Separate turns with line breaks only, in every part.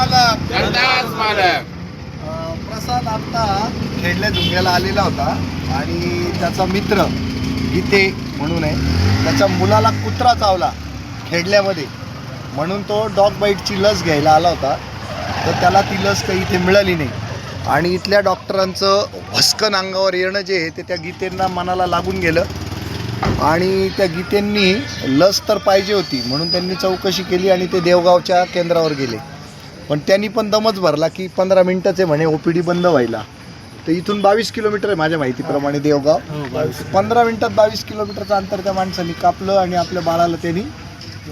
मालक.
मालक.
प्रसाद आत्ता खेडल्या झुंग्याला आलेला होता आणि त्याचा मित्र गीते म्हणून आहे. त्याच्या मुलाला कुत्रा चावला खेडल्यामध्ये. म्हणून तो डॉग बाईटची लस घ्यायला आला होता. तर त्याला ती लस काही इथे मिळाली नाही. आणि इथल्या डॉक्टरांचं भस्कन अंगावर येणं जे आहे ते त्या गीतेंना मनाला लागून गेलं. आणि त्या गीतेंनी लस तर पाहिजे होती. म्हणून त्यांनी चौकशी केली आणि ते देवगावच्या केंद्रावर गेले. पण त्यांनी पण दमच भरला की पंधरा मिनिटाचे म्हणे ओ पी डी बंद व्हायला. तर इथून बावीस किलोमीटर आहे माझ्या माहितीप्रमाणे देवगाव. पंधरा मिनिटात बावीस किलोमीटरचं अंतर त्या माणसाने कापलं आणि आपल्या बाळाला त्यांनी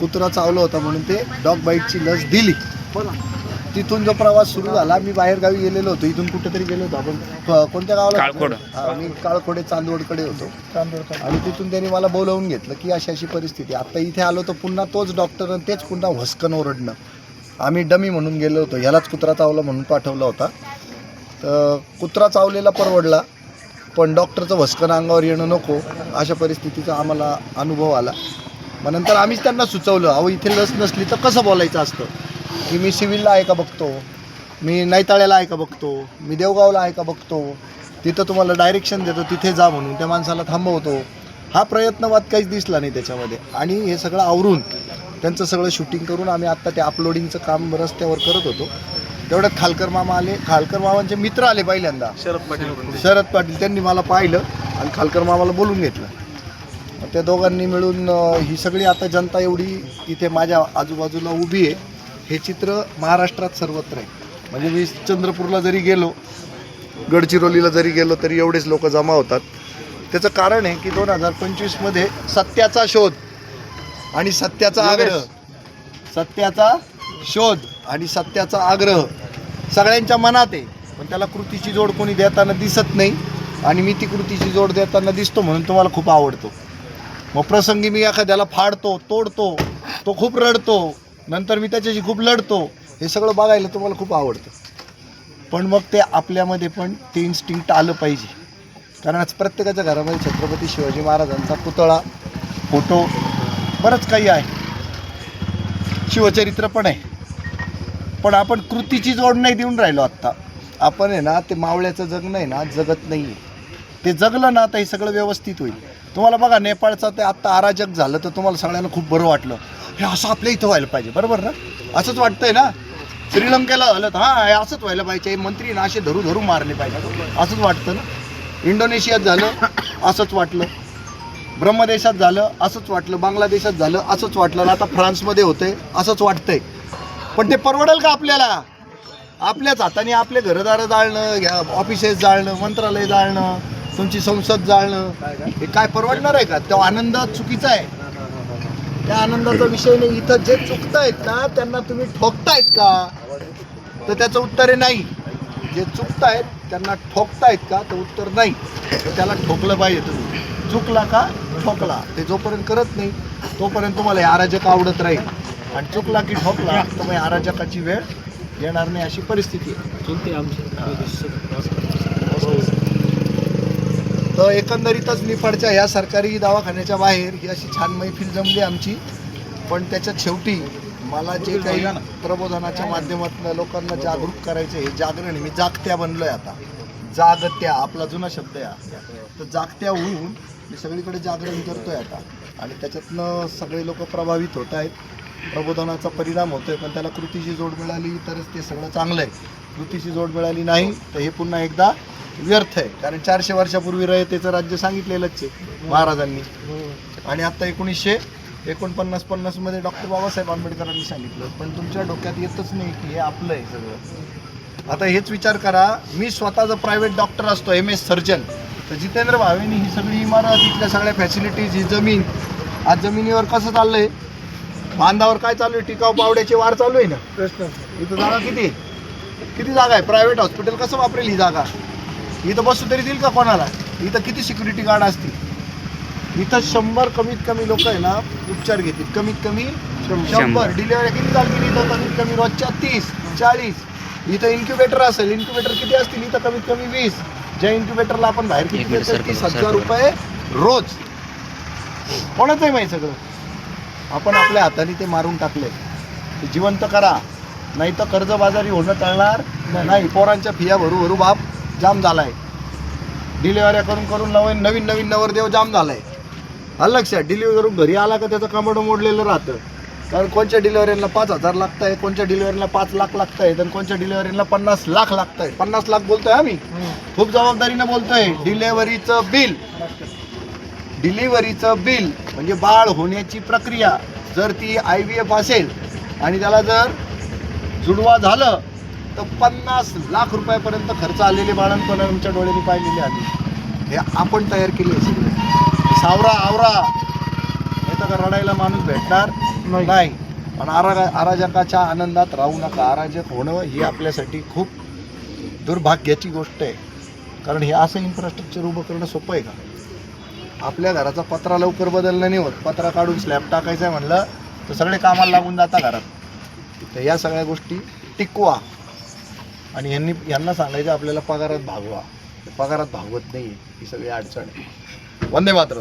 कुत्रा चावला होता म्हणून ते डॉग बाईटची लस दिली. तिथून जो प्रवास सुरू झाला मी बाहेर गावी गेलेलो होतो. इथून कुठेतरी गेलो होतो आपण. क- कोणत्या गावाला
काळकोड.
हा, मी काळखोडे चांदवडकडे होतो. आणि तिथून त्यांनी मला बोलावून घेतलं की अशी अशी परिस्थिती. आता इथे आलो तर पुन्हा तोच डॉक्टर आणि तेच पुन्हा भस्कन ओरडणं. आम्ही डमी म्हणून गेलो होतो. ह्यालाच कुत्रा चावला म्हणून पाठवला होता. तर कुत्रा चावलेला परवडला पण डॉक्टरचं भस्कन अंगावर येणं नको अशा परिस्थितीचा आम्हाला अनुभव आला. मग नंतर आम्हीच त्यांना सुचवलं अहो इथे लस नसली तर कसं बोलायचं असतं? की मी सिव्हिलला आहे का बघतो? मी नैताळ्याला आहे का बघतो? मी देवगावला आहे का बघतो? तिथं तुम्हाला डायरेक्शन देतो तिथे जा म्हणून. त्या माणसाला थांबवतो. हा प्रयत्नवाद काहीच दिसला नाही त्याच्यामध्ये. आणि हे सगळं आवरून त्यांचं सगळं शूटिंग करून आम्ही आत्ता ते अपलोडिंगचं काम रस्त्यावर करत होतो. तेवढ्यात खालकर मामा आले. खालकर मामांचे मित्र आले पहिल्यांदा.
शरद पाटील
शरद पाटील त्यांनी मला पाहिलं आणि खालकर मामाला बोलून घेतलं. त्या दोघांनी मिळून ही सगळी आता जनता एवढी इथे माझ्या आजूबाजूला उभी आहे. हे चित्र महाराष्ट्रात सर्वत्र आहे. म्हणजे मी चंद्रपूरला जरी गेलो गडचिरोलीला जरी गेलो तरी एवढेच लोक जमा होतात. त्याचं कारण आहे की दोन हजार पंचवीसमध्ये सत्याचा शोध आणि सत्याचा आग्रह. सत्याचा शोध आणि सत्याचा आग्रह. सगळ्यांच्या मनात आहे. पण त्याला कृतीची जोड कोणी देताना दिसत नाही. आणि मी ती कृतीची जोड देताना दिसतो म्हणून तुम्हाला खूप आवडतो. मग प्रसंगी मी एखाद्याला फाडतो तोडतो तो खूप रडतो नंतर मी त्याच्याशी खूप लढतो. हे सगळं बघायला तुम्हाला खूप आवडतं. पण मग ते आपल्यामध्ये पण ते इन्स्टिंक्ट आलं पाहिजे. कारण आज प्रत्येकाच्या घरामध्ये छत्रपती शिवाजी महाराजांचा पुतळा फोटो बरंच काही आहे. शिवचरित्र पण आहे. पण आपण कृतीची जोड नाही देऊन राहिलो आत्ता. आपण आहे ना ते मावळ्याचं जगणं आहे ना जगत नाही आहे ते जगलं ना तर हे सगळं व्यवस्थित होईल. तुम्हाला बघा नेपाळचं ते आत्ता अराजक झालं तर तुम्हाला सगळ्यांना खूप बरं वाटलं. हे असं आपल्या इथं व्हायला पाहिजे बरोबर ना? असंच वाटतंय ना? श्रीलंकेला झालं तर हां हे असंच व्हायला पाहिजे. हे मंत्री ना असे धरू धरू मारले पाहिजे. असंच वाटतं ना? इंडोनेशियात झालं असंच वाटलं. ब्रह्मदेशात झालं असंच वाटलं. बांगलादेशात झालं असंच वाटलं. आता फ्रान्समध्ये होतंय असंच वाटतंय. पण ते परवडेल का आपल्याला? आपल्याच हाताने आपले घरदारं जाळणं घ्या ऑफिसेस जाळणं मंत्रालय जाळणं तुमची संसद जाळणं हे काय परवडणार आहे का? तो आनंद चुकीचा आहे. त्या आनंदाचा विषय नाही. इथं जे चुकतायत ना त्यांना तुम्ही ठोकतायत का? तर त्याचं उत्तर आहे नाही. जे चुकतायत त्यांना ठोकतायत का? तर उत्तर नाही. तर त्याला ठोकलं पाहिजे तुम्ही. चुकला का? ठोकला. ते जोपर्यंत करत नाही तोपर्यंत तुम्हाला हे अराजक आवडत राहील. आणि चुकला की ठोकला तर मग अराजकाची वेळ येणार नाही अशी परिस्थिती आहे. तर एकंदरीतच निफाडच्या ह्या सरकारी दवाखान्याच्या बाहेर ही अशी छान मैफिल जमली आमची. पण त्याच्यात शेवटी मला जे काही प्रबोधनाच्या माध्यमातून लोकांना जागरूक करायचे हे जागरण. मी जागत्या बनलोय आता. जागत्या आपला जुना शब्द आहे तर जागत्या होऊन मी सगळीकडे जागरण करतोय आता. आणि त्याच्यातनं सगळे लोक प्रभावित होत आहेत. प्रबोधनाचा परिणाम होतोय पण त्याला कृतीची जोड मिळाली तरच ते सगळं चांगलं आहे. कृतीची जोड मिळाली नाही तर हे पुन्हा एकदा व्यर्थ आहे. कारण चारशे वर्षापूर्वी रयतेचं राज्य सांगितलेलंच आहे महाराजांनी. आणि आता एकोणीसशे एकोणपन्नास पन्नासमध्ये डॉक्टर बाबासाहेब आंबेडकरांनी सांगितलं पण तुमच्या डोक्यात येतच नाही की हे आपलं आहे सगळं. आता हेच विचार करा मी स्वतः जर प्रायव्हेट डॉक्टर असतो एम एस सर्जन तर जितेंद्र भावेनी ही सगळी इमारत इथल्या सगळ्या फॅसिलिटीज ही जमीन आज जमिनीवर कसं चाललंय? बांधावर काय चालू आहे? टिकाऊ पावड्याचे वार चालू आहे ना? इथं जागा किती आहे? किती जागा आहे? प्रायव्हेट हॉस्पिटल कसं वापरेल ही जागा? इथं बसू तरी देईल का कोणाला? इथं किती सिक्युरिटी गार्ड असतील? इथं शंभर कमीत कमी लोक आहे ना उपचार घेतील. कमीत कमी शंभर. डिलिव्हरी किती चालतील इथं कमीत कमी रोजच्या तीस चाळीस. इथं इन्क्युबेटर असेल इन्क्युबेटर किती असतील? इथं कमीत कमी वीस. ज्या इन्क्युबेटरला आपण बाहेर किती देतो तीस हजार. रुपये रोज. कोणाचं आहे माहिती सगळं? आपण आपल्या हाताने ते मारून टाकले. ते जिवंत करा. नाही तर कर्जबाजारी होणं टळणार नाही. पोरांच्या फिया भरू भरू बाप जाम झालाय. डिलिव्हऱ्या करून करून नवीन नवीन नवीन नवरदेव जाम झालाय. आलं लक्षात डिलिव्हरी करून घरी आला का त्याचं कमोडं मोडलेलं राहतं? कारण कोणत्या डिलिव्हरीला पाच हजार लागत आहे कोणत्या डिलिव्हरीला पाच लाख लागत आहे आणि कोणत्या डिलिव्हरीला पन्नास लाख लागत आहे पन्नास लाख बोलतोय आम्ही. खूप जबाबदारीनं बोलतोय. डिलेव्हरीचं बिल. डिलिव्हरीचं बिल म्हणजे बाळ होण्याची प्रक्रिया. जर ती आय व्ही एफ असेल आणि त्याला जर जुडवा झालं तर पन्नास लाख रुपयापर्यंत खर्च आलेले बाळांपण आमच्या डोळ्यांनी पाहिलेले आले हे आपण तयार केले सगळे सावरा आवरा. तर रडायला माणूस भेटणार नाही. पण आरा अराजकाच्या आनंदात राहू नका. अराजक होणं ही आपल्यासाठी खूप दुर्भाग्याची गोष्ट आहे. कारण हे असं इन्फ्रास्ट्रक्चर उभं करणं सोपं आहे का? आपल्या घराचा पत्रा लवकर बदलणं नाही होत. पत्रा काढून स्लॅब टाकायचं आहे म्हणलं तर सगळे कामाला लागून जाता घरात. तर या सगळ्या गोष्टी टिकवा. आणि यांनी यांना सांगायचं आपल्याला पगारात भागवा. पगारात भागवत नाही ही सगळी अडचण आहे. वंदे मात्र